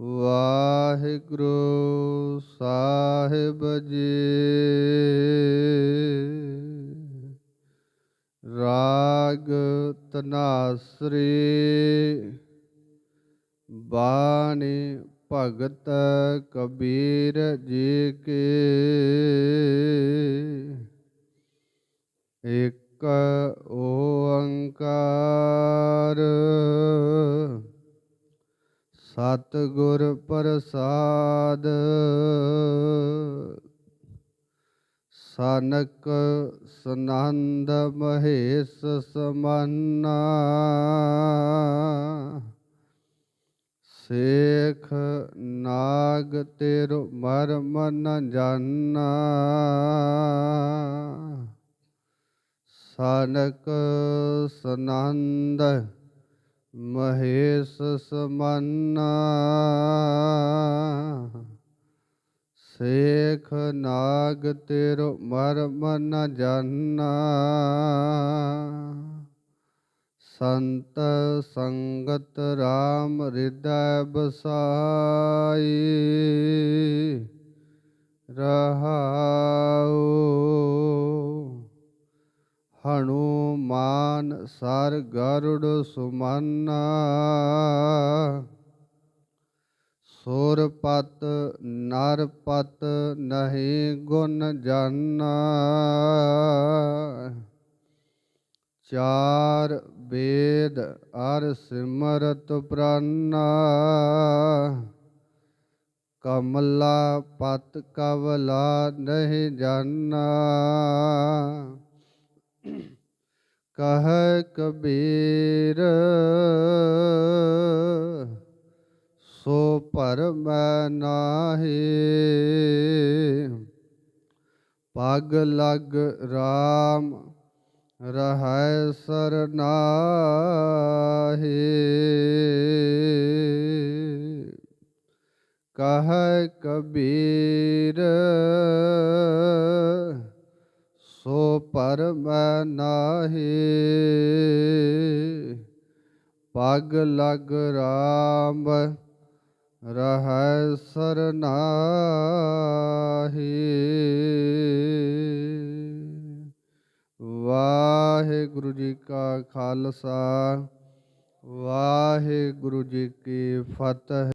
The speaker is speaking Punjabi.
ਵਾਹਿਗੁਰੂ ਸਾਹਿਬ ਜੀ। ਰਾਗ ਤਨਾਸਰੀ ਬਾਣੀ ਭਗਤ ਕਬੀਰ ਜੀ ਕੇ। ਇਕ ਓੰਕਾਰ ਸਤਿਗੁਰ ਪ੍ਰਸਾਦ। ਸਨਕ ਸਨੰਦ ਮਹੇਸ਼ ਸਮਾਨਾ। ਸੇਖ ਨਾਗ ਤੇਰੋ ਮਰਮ ਨ ਜਾਨਾ। ਸਨਕ ਸਨੰਦ ਮਹੇਸ਼ ਸਮਾਨਾ। ਸੇਖ ਨਾਗ ਤੇਰੋ ਮਰਮ ਨ ਜਾਨਾ। ਸੰਤ ਸੰਗਤ RAM ਹਿਰਦੈ ਬਸਾਈ। ਰਹਾਉ ਮਾਨ ਸਰ ਗਰੁੜ ਸੁਮਨਾ। ਸੁਰਪਤ ਨਰਪਤ ਨਹੀਂ ਗੁਣ ਜਾਨਾ। ਚਾਰ ਵੇਦ ਅਰ ਸਿਮਰਤ ਪ੍ਰਾਨਾ। ਕਮਲਾ ਪਤ ਕਵਲਾ ਨਹੀਂ ਜਾਨਾ। ਕਹ ਕਬੀਰ, ਸੋ ਭਰਮ ਨਾਹੀ। ਪਗ ਲਗ RAM ਰਹੈ ਸਰਨਾਹੀ। ਕਹ ਕਬੀਰ, ਸੋ ਪਰਮ ਨਾ ਪਗ ਲਗ RAM ਰਹੈ ਸਰਨਾਹੀ। ਵਾਹਿਗੁਰੂ ਜੀ ਕਾ ਖਾਲਸਾ ਵਾਹਿਗੁਰੂ ਜੀ ਕੀ ਫਤਿਹ।